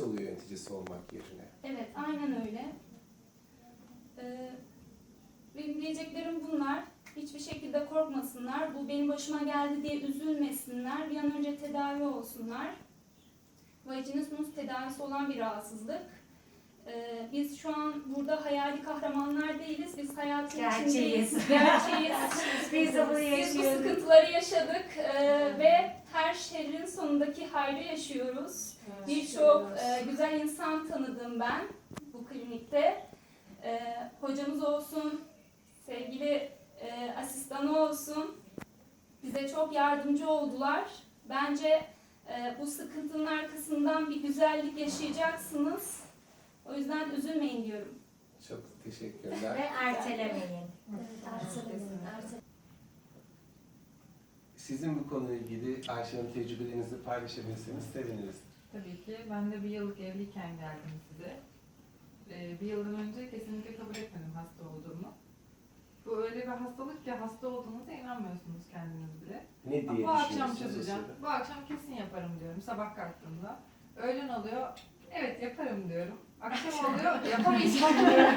yardımcısı oluyor yöneticisi olmak yerine. Evet, aynen öyle. Ee, benim diyeceklerim bunlar. Hiçbir şekilde korkmasınlar. Bu benim başıma geldi diye üzülmesinler. Bir an önce tedavi olsunlar. Vajinismus tedavisi olan bir rahatsızlık. Ee, biz şu an burada hayali kahramanlar değiliz. Biz hayatın Gerçeğiz. içindeyiz. Gerçeğiz. Biz de bunu Biz bu yaşıyoruz. sıkıntıları yaşadık ee, ve her şerrin sonundaki hayrı yaşıyoruz. Birçok e, güzel insan tanıdım ben bu klinikte. E, hocamız olsun, sevgili e, asistanı olsun. Bize çok yardımcı oldular. Bence e, bu sıkıntının arkasından bir güzellik yaşayacaksınız. O yüzden üzülmeyin diyorum. Çok Ve teşekkürler. ertelemeyin. Sizin bu konuyla ilgili Ayşe Hanım tecrübelerinizi paylaşabilirseniz seviniriz. Tabii ki. Ben de bir yıllık evliyken geldim size. Ee, bir yıldan önce kesinlikle kabul etmedim hasta olduğumu. Bu öyle bir hastalık ki hasta olduğunuza inanmıyorsunuz kendiniz bile. Ne diye bu akşam düşünüyorsunuz? çözeceğim. mesela? Bu akşam kesin yaparım diyorum sabah kalktığımda. Öğlen oluyor. Evet yaparım diyorum. Akşam oluyor. Yapamayacağım diyorum.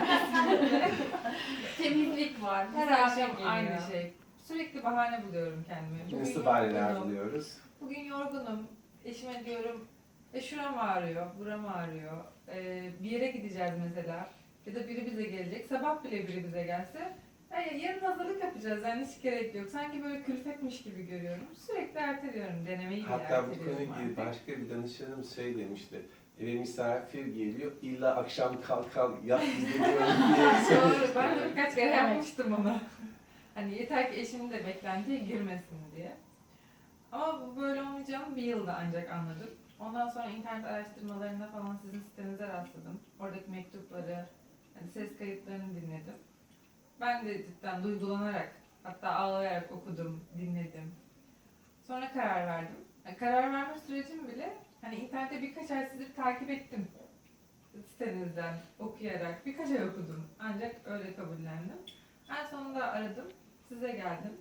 Temizlik var. Her akşam aynı şey. Sürekli bahane buluyorum kendime. Bugün Nasıl bahaneler yorgunum. buluyoruz? Bugün yorgunum. Eşime diyorum, e şuram ağrıyor, buram ağrıyor. E, bir yere gideceğiz mesela. Ya da biri bize gelecek. Sabah bile biri bize gelse. "Ya yarın hazırlık yapacağız yani hiç gerek yok. Sanki böyle külfetmiş gibi görüyorum. Sürekli erteliyorum. Denemeyi bile Hatta bu erteliyorum konuyla ilgili artık. başka bir danışanım şey demişti. Eve misafir geliyor, illa akşam kalk kalk yap bize diyorum diye. Doğru. Ben de birkaç kere yapmıştım onu. Hani yeter ki eşim de beklentiye girmesin diye. Ama bu böyle olmayacağını bir yılda ancak anladım. Ondan sonra internet araştırmalarında falan sizin sitenize rastladım. Oradaki mektupları, hani ses kayıtlarını dinledim. Ben de cidden duygulanarak, hatta ağlayarak okudum, dinledim. Sonra karar verdim. Yani karar verme sürecim bile, hani internette birkaç ay sizi takip ettim sitenizden okuyarak birkaç ay okudum. Ancak öyle kabullendim. En sonunda aradım. Size geldim.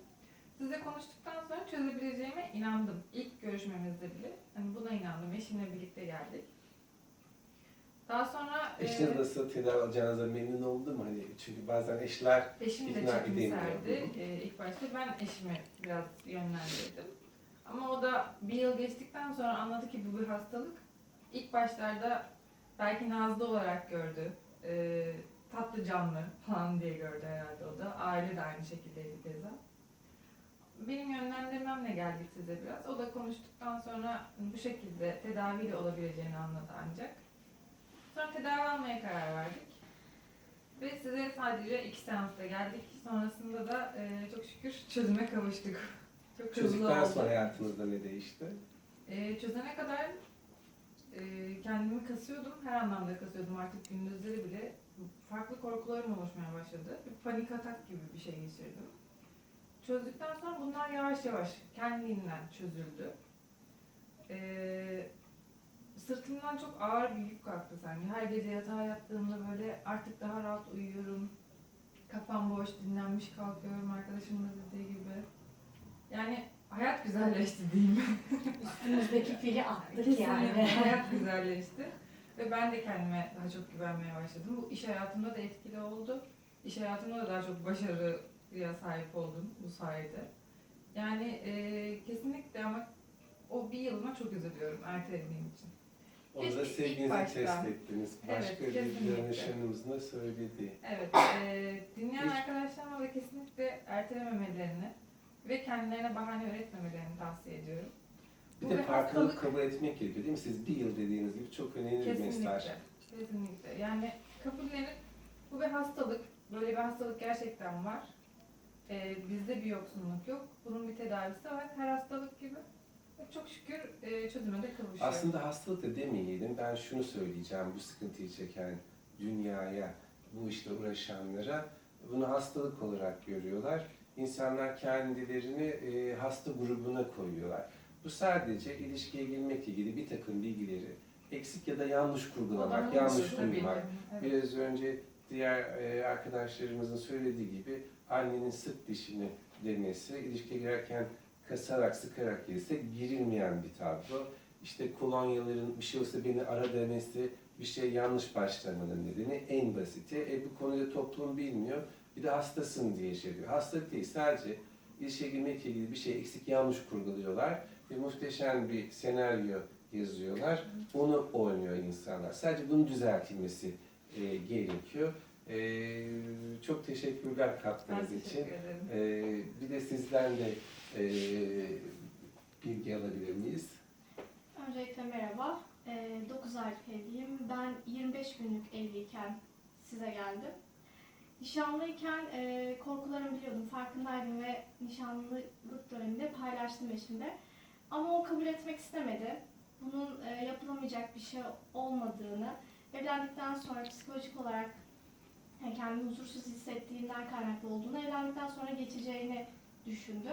Size konuştuktan sonra çözebileceğime inandım. İlk görüşmemizde bile. Hani buna inandım. Eşimle birlikte geldik. Daha sonra e, Eşiniz nasıl tedavi alacağınıza memnun oldu mu? Hani çünkü bazen eşler eşim de ikna edemiyor. çekimserdi. E, ilk başta ben eşimi biraz yönlendirdim. Ama o da bir yıl geçtikten sonra anladı ki bu bir hastalık. İlk başlarda belki nazlı olarak gördü. E, tatlı canlı falan diye gördü herhalde o da. Aile de aynı şekildeydi keza. Benim yönlendirmemle geldik size biraz. O da konuştuktan sonra bu şekilde tedaviyle olabileceğini anladı ancak. Sonra tedavi almaya karar verdik. Ve size sadece iki seansta geldik. Sonrasında da e, çok şükür çözüme kavuştuk. Çok hızlı çocuktan oldu. sonra hayatınızda ne değişti? E, çözene kadar e, kendimi kasıyordum. Her anlamda kasıyordum. Artık gündüzleri bile farklı korkularım oluşmaya başladı. Bir panik atak gibi bir şey geçirdim. Çözdükten sonra bunlar yavaş yavaş kendiliğinden çözüldü. E, sırtımdan çok ağır bir yük kalktı sanki. Her gece yatağa yattığımda böyle artık daha rahat uyuyorum. Kafam boş, dinlenmiş kalkıyorum arkadaşımın da dediği gibi. Yani hayat güzelleşti diyeyim. Üstümüzdeki fili attık Kesinlikle yani. hayat güzelleşti. Ve ben de kendime daha çok güvenmeye başladım. Bu iş hayatımda da etkili oldu. İş hayatımda da daha çok başarıya sahip oldum bu sayede. Yani e, kesinlikle ama o bir yılıma çok üzülüyorum ertelediğim için. Keşke ilk sevginizi test ettiniz. Evet, Başka bir kesinlikle. danışanımızın da söylediği. Evet, e, dinleyen Hiç- arkadaşlarıma da kesinlikle ertelememelerini ve kendilerine bahane üretmemelerini tavsiye ediyorum. Bir Bu de bir farklılık hastalık. kabul etmek gerekiyor değil mi? Siz bir yıl dediğiniz gibi çok önemli bir mesaj. Kesinlikle. Kesinlikle. Yani kabullenip bu bir hastalık. Böyle bir hastalık gerçekten var. Ee, bizde bir yoksunluk yok. Bunun bir tedavisi var. Her hastalık gibi. Çok şükür e, çözüme de kavuşuyor. Aslında hastalık da demeyelim. Ben şunu söyleyeceğim bu sıkıntıyı çeken dünyaya, bu işle uğraşanlara bunu hastalık olarak görüyorlar. İnsanlar kendilerini e, hasta grubuna koyuyorlar. Bu sadece ilişkiye girmekle ilgili bir takım bilgileri eksik ya da yanlış kurgulamak, yanlış duymak. Evet. Biraz önce diğer e, arkadaşlarımızın söylediği gibi annenin sık dişini demesi, ilişkiye girerken kasarak, sıkarak girse girilmeyen bir tablo. işte kolonyaların bir şey olsa beni ara demesi bir şey yanlış başlamanın nedeni en basiti. E bu konuda toplum bilmiyor. Bir de hastasın diye şey diyor. Hastalık değil sadece işe girmekle ilgili bir şey eksik yanlış kurguluyorlar ve muhteşem bir senaryo yazıyorlar. Onu oynuyor insanlar. Sadece bunun düzeltilmesi e, gerekiyor. E, çok teşekkürler Ben katkınız için. teşekkür ederim. E, bir de sizden de e, bilgi alabilir miyiz? Öncelikle merhaba. Ee, 9 aylık evliyim. Ben 25 günlük evliyken size geldim. Nişanlıyken e, korkularımı biliyordum, farkındaydım ve nişanlılık döneminde paylaştım eşimle. Ama o kabul etmek istemedi. Bunun e, yapılamayacak bir şey olmadığını, evlendikten sonra psikolojik olarak yani kendimi huzursuz hissettiğinden kaynaklı olduğunu, evlendikten sonra geçeceğini düşündü.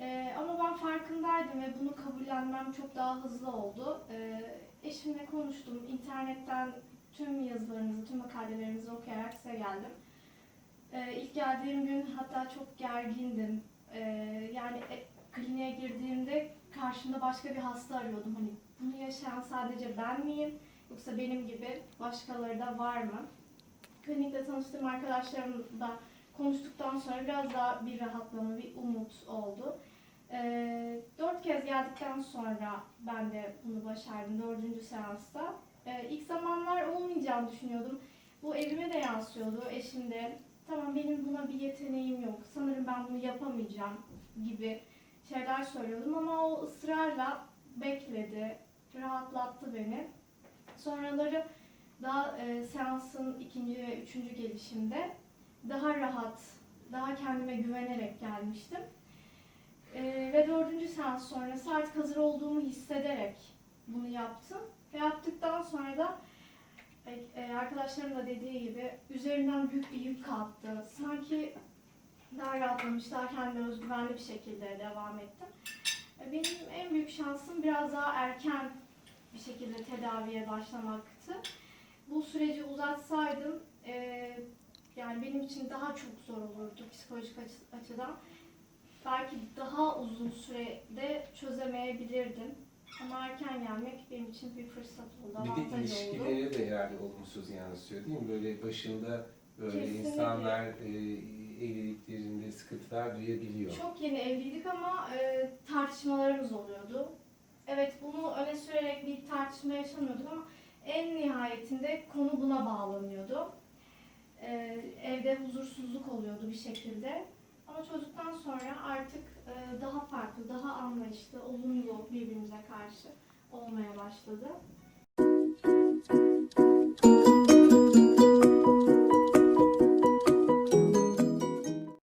Ee, ama ben farkındaydım ve bunu kabullenmem çok daha hızlı oldu. Ee, eşimle konuştum. İnternetten tüm yazılarınızı, tüm makalelerinizi okuyarak size geldim. Ee, ilk geldiğim gün hatta çok gergindim. Ee, yani e, kliniğe girdiğimde karşımda başka bir hasta arıyordum. Hani bunu yaşayan sadece ben miyim? Yoksa benim gibi başkaları da var mı? Klinikte tanıştığım arkadaşlarımla konuştuktan sonra biraz daha bir rahatlama, bir umut oldu. Ee, dört kez geldikten sonra ben de bunu başardım dördüncü seansta. Ee, ilk zamanlar olmayacağını düşünüyordum. Bu evime de yansıyordu. Eşim de tamam benim buna bir yeteneğim yok. Sanırım ben bunu yapamayacağım gibi şeyler söylüyordum ama o ısrarla bekledi, rahatlattı beni. Sonraları daha e, seansın ikinci ve üçüncü gelişimde daha rahat, daha kendime güvenerek gelmiştim. Ee, ve dördüncü seans sonrası artık hazır olduğumu hissederek bunu yaptım. Ve yaptıktan sonra da e, e, arkadaşlarım da dediği gibi üzerinden büyük bir yük kalktı. Sanki daha rahatlamış, daha kendime özgüvenli bir şekilde devam ettim. E, benim en büyük şansım biraz daha erken bir şekilde tedaviye başlamaktı. Bu süreci uzatsaydım e, yani benim için daha çok zor olurdu psikolojik açı- açıdan belki daha uzun sürede çözemeyebilirdim. Ama erken gelmek benim için bir fırsat oldu, Bir de avantaj oldu. de yani olumsuz yansıyor değil mi? Böyle başında böyle Kesinlikle. insanlar e, evliliklerinde sıkıntılar duyabiliyor. Çok yeni evliydik ama e, tartışmalarımız oluyordu. Evet bunu öne sürerek bir tartışma yaşamıyorduk ama en nihayetinde konu buna bağlanıyordu. E, evde huzursuzluk oluyordu bir şekilde. Ama çocuktan sonra artık e, daha farklı, daha anlayışlı, olumlu birbirimize karşı olmaya başladı.